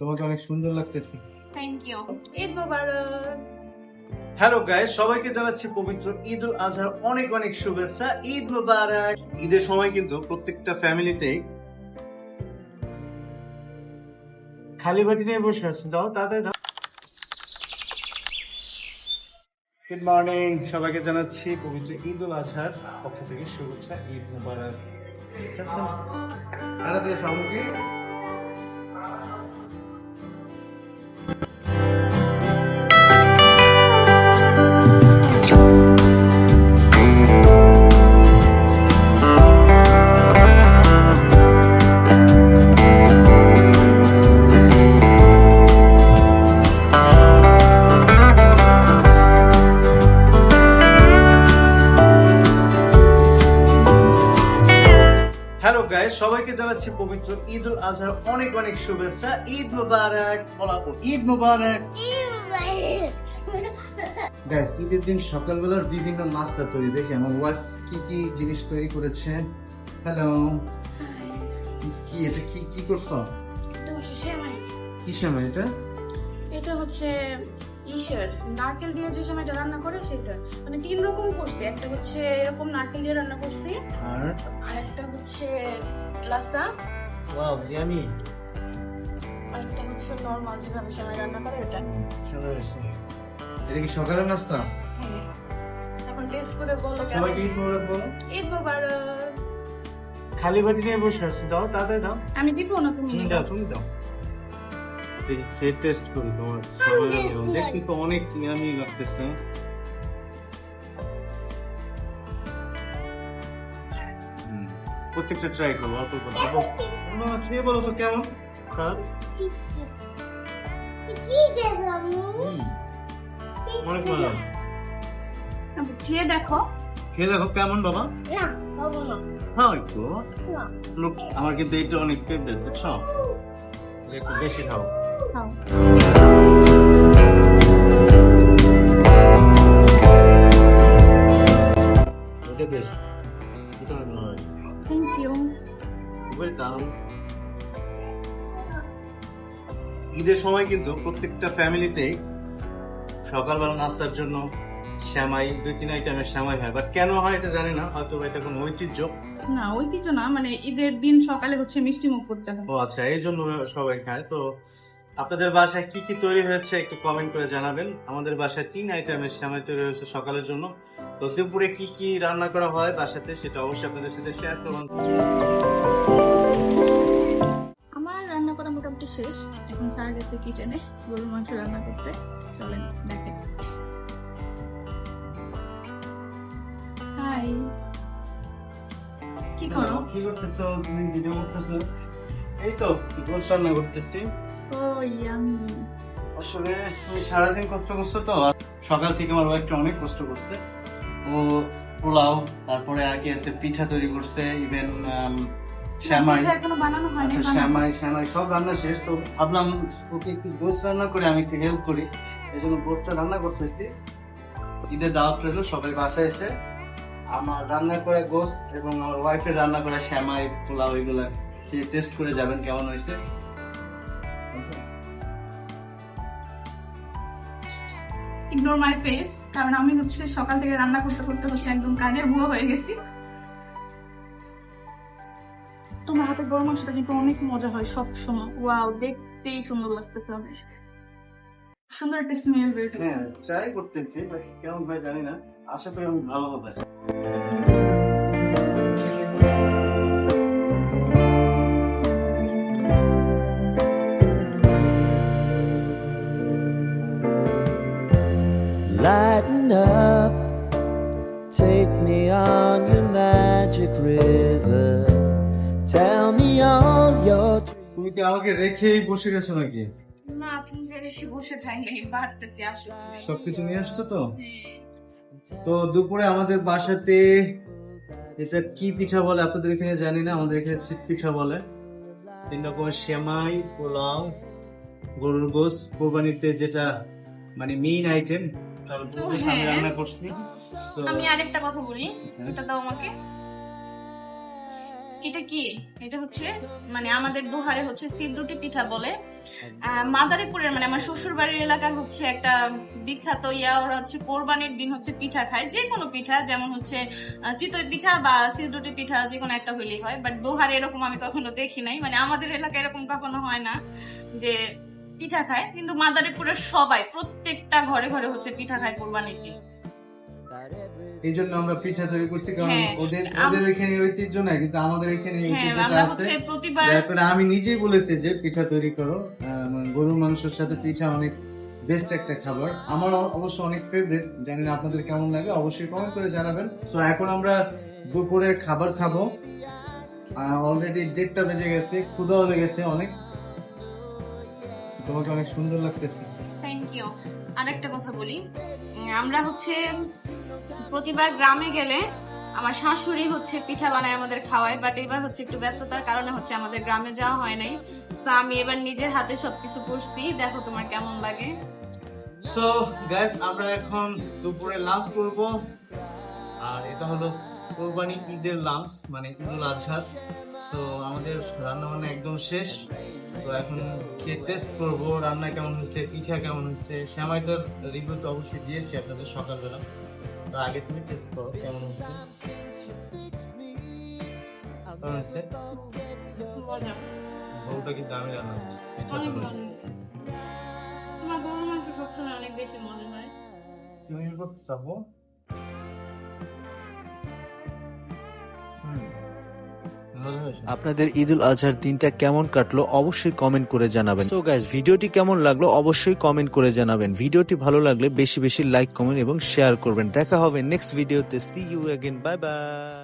তোমাকে অনেক সুন্দর লাগতেছে thank you Eid Mubarak hello guys সবাইকে জানাচ্ছি পবিত্র ঈদ উল আজহার অনেক অনেক শুভেচ্ছা ঈদ মুবারক ঈদের সময় কিন্তু প্রত্যেকটা ফ্যামিলিতেই খালি বাটি নিয়ে বসে আছে দাও তাড়াতাড়ি দাও গুড মর্নিং সবাইকে জানাচ্ছি পবিত্র ঈদ উল আজহার পক্ষ থেকে শুভেচ্ছা ঈদ মুবারক ঠিক আছে তাড়াতাড়ি সামগ্রী গাইস সবাইকে জানাচ্ছি পবিত্র ঈদ উল আজহার অনেক অনেক শুভেচ্ছা। ঈদ মুবারক ফলাফল। ঈদ মুবারক। গাইস ঈদের দিন সকালবেলার বিভিন্ন নাস্তা তৈরি। দেখে আমার ওয়াইফ কি কি জিনিস তৈরি করেছে? হ্যালো কি এটা কি কি করছ? এটা হচ্ছে সেমাই। কি সময় এটা? এটা হচ্ছে ইসের নারকেল দিয়ে যে সময়টা রান্না করে সেটা। মানে তিন রকম করছি একটা হচ্ছে এরকম নারকেল দিয়ে রান্না করছি আর? একটা হচ্ছে লাসা ওয়াও ইয়ামি। আর একটা হচ্ছে নর্মাল যেভাবে সেমাই রান্না করে ওটা। সুন্দর এটা কি সকালের নাস্তা? হ্যাঁ। এখন টেস্ট করে বলো সবাইকে ঈদ মুবারক বলো ঈদ মোবারক খালি বাটি নিয়ে বসে আছি দাও তাড়াতাড়ি দাও। আমি দিব না তুমি তুমি দাও তুমি দাও। দেখি খেয়ে টেস্ট করি তোমার সবাই দেখি তো অনেক ইয়ামি লাগতেছে। প্রত্যেকটা ট্রাই করব অল্প করে। না, খেয়ে বলো তো কেমন? স্যার? অনেক ভালো। খেয়ে দেখো। খেয়ে দেখো কেমন বাবা? হ্যাঁ একটু। লোক আমার কিন্তু এটা অনেক ফেভারিট বুঝছ? একটু বেশি খাও। খাও। বেস্ট এটা অনেক ভালো হয়েছে থ্যাংক ইউ ওয়েলকাম ঈদের সময় কিন্তু প্রত্যেকটা ফ্যামিলিতেই সকালবেলা নাস্তার জন্য শ্যামাই দুই তিন আইটেমের শ্যামাই হয়। বাট কেন হয় এটা জানি না হয়তো এটা কোনো ঐতিহ্য। না ঐতিহ্য না মানে ঈদের দিন সকালে হচ্ছে মিষ্টি মুখ করতে হয়। ও আচ্ছা এই জন্য সবাই খায়। তো আপনাদের বাসায় কি কি তৈরি হয়েছে একটু কমেন্ট করে জানাবেন। আমাদের বাসায় তিন আইটেমের শ্যামাই তৈরি হয়েছে সকালের জন্য। তো দুপুরে কি কি রান্না করা হয় বাসাতে সেটা অবশ্যই আপনাদের সাথে শেয়ার করুন। আমার রান্না করা মোটামুটি শেষ। এখন স্যার গেছে কিচেনে গরুর মাংস রান্না করতে। চলেন দেখেন হাই কি করো? কি করতেছো? তুমি ভিডিও করতেছো? এই তো গোস রান্না করতেছি। ও ইয়ামি আসলে তুমি সারাদিন কষ্ট করছ তো সকাল থেকে আমার ওয়াইফটা অনেক কষ্ট করছে। ও পোলাও তারপরে আর কি আছে পিঠা তৈরি করছে ইভেন শ্যামাই। শ্যামাই শ্যামাই সব রান্না শেষ। তো ভাবলাম ওকে একটু গোস রান্না করে আমি একটু হেল্প করি। এই জন্য গোসটা রান্না করতেছি। ঈদের দাওয়াত রইল সবাই বাসায় এসে আমার রান্না করে গোস এবং আমার ওয়াইফের রান্না করা শ্যামাই পোলাও এগুলা খেয়ে টেস্ট করে যাবেন কেমন হয়েছে? ইগনোর মাই ফেস কারণ আমি হচ্ছে সকাল থেকে রান্না করতে করতে হচ্ছে একদম হয়ে গেছি। তোমার হাতের গরম মাংসটা কিন্তু অনেক মজা হয় সব সময় ওয়াও দেখতেই সুন্দর লাগতেছে অনেক। সুন্দর একটা স্মেল বের হ্যাঁ ট্রাই করতেছি কেমন ভাই জানি না। আশা করি আমি ভালো হবে। Lighten up, take me on your magic river. Tell me all your তুমি কি আমাকে রেখেই বসে গেছো নাকি না তুমি বেশি বসে যাইনি বাড়তেছি আসতেছি সবকিছু নিয়ে আসছো তো তো দুপুরে আমাদের বাসাতে এটা কি পিঠা বলে আপনাদের এখানে জানি না আমাদের এখানে শীত পিঠা বলে তিন রকমের সেমাই পোলাও গরুর গোস কোরবানিতে যেটা মানে মেইন আইটেম তার আমি হ্যাঁ। রান্না করছি আমি আরেকটা কথা বলি আচ্ছা। সেটা দাও আমাকে এটা কি? এটা হচ্ছে মানে আমাদের দোহারে হচ্ছে সিদ্ধুটি পিঠা বলে। মাদারীপুরের মানে আমার শ্বশুর বাড়ির এলাকার হচ্ছে একটা বিখ্যাত ইয়া, ওরা হচ্ছে কোরবানির দিন হচ্ছে পিঠা খায়। যে কোনো পিঠা, যেমন হচ্ছে চিতই পিঠা বা সিদ্ধুটি পিঠা যে কোনো একটা হইলেই হয়। বাট দোহারে এরকম আমি কখনো দেখি নাই। মানে আমাদের এলাকায় এরকম কখনো হয় না যে পিঠা খায়। কিন্তু মাদারীপুরের সবাই প্রত্যেকটা ঘরে ঘরে হচ্ছে পিঠা খায় কোরবানির দিন। এই জন্য আমরা পিঠা তৈরি করছি কারণ হ্যাঁ, ওদের ওদের এখানে ঐতিহ্য নাই কিন্তু আমাদের এখানে হ্যাঁ ঐতিহ্যটা আছে। কারণে আমি নিজেই বলেছি যে পিঠা তৈরি করো। মানে গরুর মাংসের সাথে পিঠা অনেক বেস্ট একটা খাবার। আমার অবশ্য অনেক ফেভারিট জানি না আপনাদের কেমন লাগে অবশ্যই কমেন্ট করে জানাবেন। তো এখন আমরা দুপুরের খাবার খাব। অলরেডি দেড়টা বেজে গেছে ক্ষুদাও লেগেছে অনেক। তোমাকে অনেক সুন্দর লাগতেছে। থ্যাংক ইউ আরেকটা কথা বলি। আমরা হচ্ছে প্রতিবার গ্রামে গেলে আমার শাশুড়ি হচ্ছে পিঠা বানায় আমাদের খাওয়ায় বাট এবার হচ্ছে একটু ব্যস্ততার কারণে হচ্ছে আমাদের গ্রামে যাওয়া হয় নাই। তো আমি এবার নিজের হাতে সবকিছু করছি। দেখো তোমার কেমন লাগে। সো গাইস আমরা এখন দুপুরে লাঞ্চ করব। আর এটা হলো কোরবানি ঈদের লাঞ্চ মানে ঈদুল আজহার। সো আমাদের রান্না বান্না একদম শেষ। তো এখন খেয়ে টেস্ট করব রান্না কেমন হচ্ছে পিঠা কেমন হচ্ছে শ্যামাইটার রিভিউ তো অবশ্যই দিয়েছি আপনাদের সকালবেলা। তো আগে তুমি টেস্ট করো কেমন হচ্ছে কেমন হচ্ছে বউটা রান্না পিঠা তোমার মাংস সবসময় অনেক বেশি হয় তুমি করতে চাবো। আপনাদের ঈদুল আজহার দিনটা কেমন কাটলো অবশ্যই কমেন্ট করে জানাবেন। সো গাইজ ভিডিওটি কেমন লাগল অবশ্যই কমেন্ট করে জানাবেন। ভিডিওটি ভালো লাগলে বেশি বেশি লাইক কমেন্ট এবং শেয়ার করবেন। দেখা হবে নেক্সট ভিডিওতে see you again bye bye